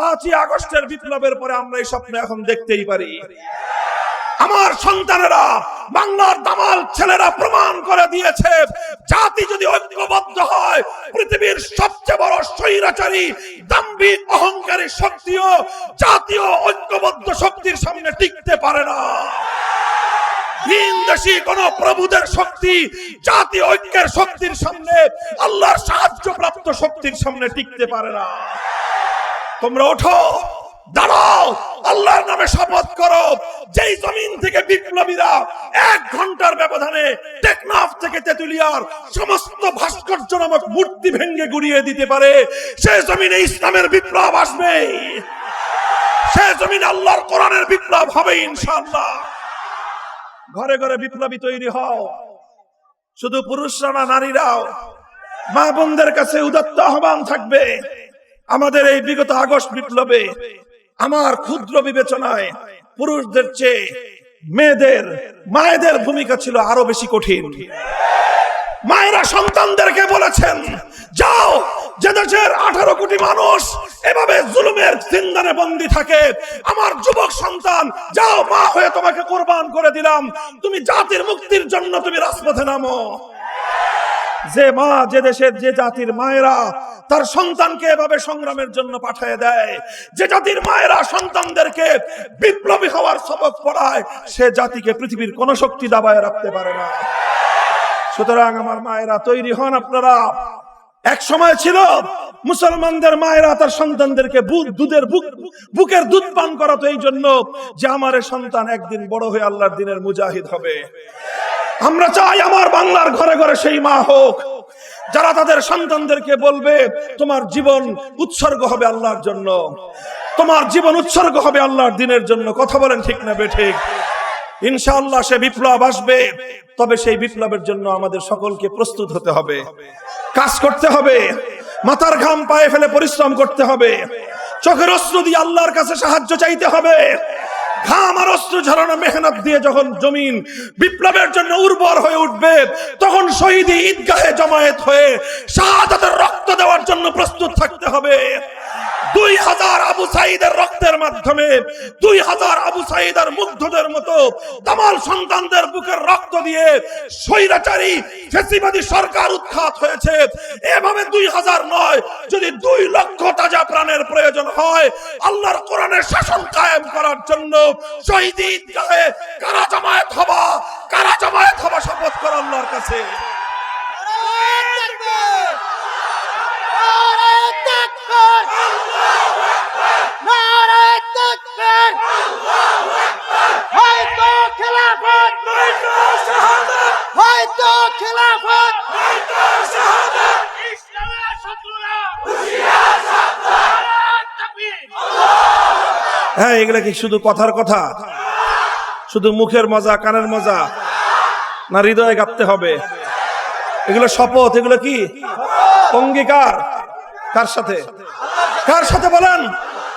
পাঁচই আগস্টের বিপ্লবের পরে আমরা এই স্বপ্ন এখন দেখতেই পারি। আমার সন্তানেরা, বাংলার দামাল ছেলেরা প্রমাণ করে দিয়েছে, জাতি যদি ঐক্যবদ্ধ হয়, পৃথিবীর সবচেয়ে বড় স্বৈরাচারী, দাম্ভিক অহংকারী শক্তিও জাতীয় ঐক্যবদ্ধ শক্তির সামনে টিকতে পারে না। ভিনদেশী কোন প্রভুদের শক্তি, জাতীয় ঐক্যের শক্তির সামনে, আল্লাহর সাহায্য প্রাপ্ত শক্তির সামনে টিকতে পারে না। তোমরা ওঠো, দাঁড়াও, আল্লাহর নামে শপথ করো। যেই জমিন থেকে বিপ্লবীরা এক ঘণ্টার ব্যবধানে টেকনাফ থেকে তেতুলিয়ার সমস্ত ভাস্কর্য নামক মূর্তি ভেঙ্গে গুড়িয়ে দিতে পারে, সে জমিনে ইসলামের বিপ্লব আসবে। সে জমিন আল্লাহর কোরআনের বিপ্লব হবে, ইনশাআল্লাহ। ঘরে ঘরে বিপ্লবী তৈরি হও। শুধু পুরুষরা না, নারীরাও মা বোনদের কাছে উদাত্ত আহ্বান থাকবে। আমাদের এই বিগত আগস্ট বিপ্লবে আমার ক্ষুদ্র বিবেচনায় পুরুষদের চেয়ে মেয়েদের, মায়েদের ভূমিকা ছিল আরও বেশি কঠিন। মায়েরা সন্তানদেরকে বলেছেন, যাও, যে দেশের আঠারো কোটি মানুষ এভাবে জুলুমের জিন্দানে বন্দি থাকে। আমার যুবক সন্তান, যাও, মা হয়ে তোমাকে কোরবান করে দিলাম। তুমি জাতির মুক্তির জন্য তুমি রাজপথে নামো। যে মা, যে দেশের যে জাতির মায়েরা তার সন্তানকে এভাবে সংগ্রামের জন্য পাঠিয়ে দেয়, যে জাতির মায়েরা সন্তানদেরকে বিপ্লবী হওয়ার সবক পড়ায়, সে জাতিকে পৃথিবীর কোন শক্তি দাবায় রাখতে পারে না। সুতরাং আমার মায়েরা, তৈরি হন আপনারা। এক সময় ছিল, মুসলমানদের মায়েরা তার সন্তানদেরকে দুধের বুক, বুকের দুধ পান করাতো এই জন্য যে আমার সন্তান একদিন বড় হয়ে আল্লাহর দিনের মুজাহিদ হবে। আমরা চাই আমার বাংলার ঘরে ঘরে সেই মা হোক, যারা তাদের সন্তানদেরকে বলবে, তোমার জীবন উৎসর্গ হবে আল্লাহর জন্য। তোমার জীবন উৎসর্গ হবে আল্লাহর দিনের জন্য। কথা বলেন ঠিক না বে ঠিক? ইনশাআল্লাহ সে বিপ্লব আসবে, তবে সেই বিপ্লবের জন্য আমাদের সকলকে প্রস্তুত হতে হবে। কাজ করতে হবে, মাথার ঘাম পায়ে ফেলে পরিশ্রম করতে হবে। চোখের অস্ত্র দিয়ে আল্লাহর কাছে সাহায্য চাইতে হবে। ঘাম আর অস্ত্র ঝরানো দিয়ে যখন জমিন বিপ্লবের জন্য উর্বর হয়ে উঠবে, তখন শহীদ ঈদগাহে জমায়েত হয়ে শাহাদাতের রক্ত দেওয়ার জন্য প্রস্তুত থাকতে হবে। দুই হাজার আবু সাইদের রক্তের মাধ্যমে, দুই হাজার আবু সাইদের মুগ্ধদের মতো তামাল সন্তানদের বুকের রক্ত দিয়ে স্বৈরাচারী ফেসিবাদী সরকার উৎখাত হয়েছে। এভাবে দুই হাজার নয় যদি দুই লক্ষ তাজা প্রাণের প্রয়োজন হয়, আল্লাহর কোরআনের শাসন কায়েম করার জন্য শহীদ কারা জামায়াত হবা, কারা জামায়াত হবা শপথ করে আল্লাহর কাছে। হ্যাঁ এগুলা কি শুধু কথার কথা? শুধু মুখের মজা, কানের মজা? না হৃদয়ে গাঁথতে হবে? এগুলো শপথ, এগুলো কি? অঙ্গীকার। কার সাথে? কার সাথে বলেন?